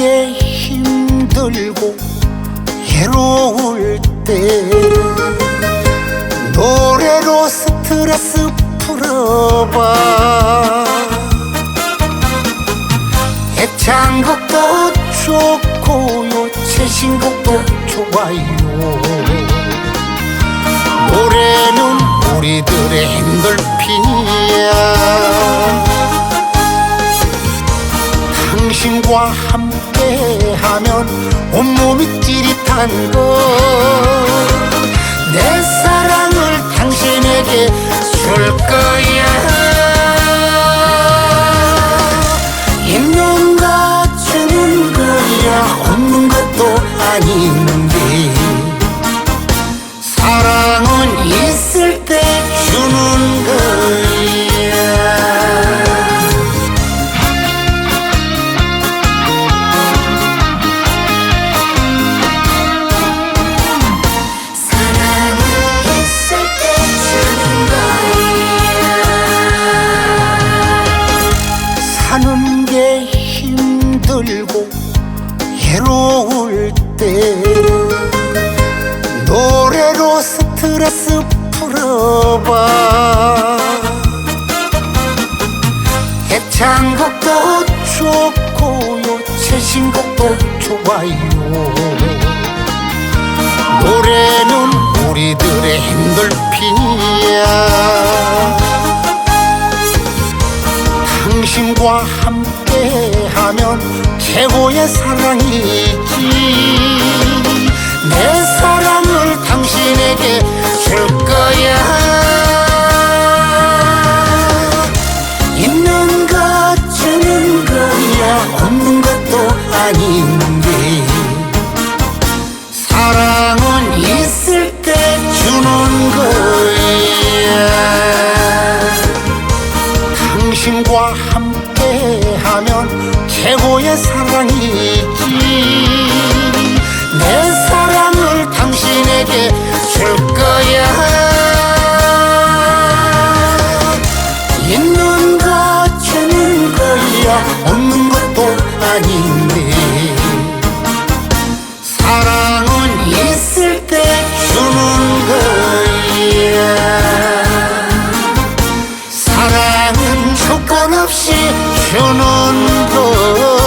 게 힘들고 괴로울 때 노래로 스트레스 풀어봐. 애창곡도 좋고요 최신곡도 좋아요. 노래는 우리들의 엔돌핀이야. 당신과 함께 한 것내 사랑을 당신에게 줄 거야. 있는 거 주는 거야. 없는 것도 아닌 괴로울 때 노래로 스트레스 풀어봐. 애창곡도 좋고요 최신곡도 좋아요. 노래는 우리들의 엔돌핀이야. 당신과 함께 하면 최고의 사랑이지. 내 사랑을 당신에게 줄 거야. 있는 것 주는 거야. 없는 것도 아닌 최고의 사랑이지 내 사랑을 당신에게 줄 거야. 있는 것 주는 거야 없는 것도 아닌데. 사랑은 있을 때 주는 거야. 사랑은 조건 없이 주는 거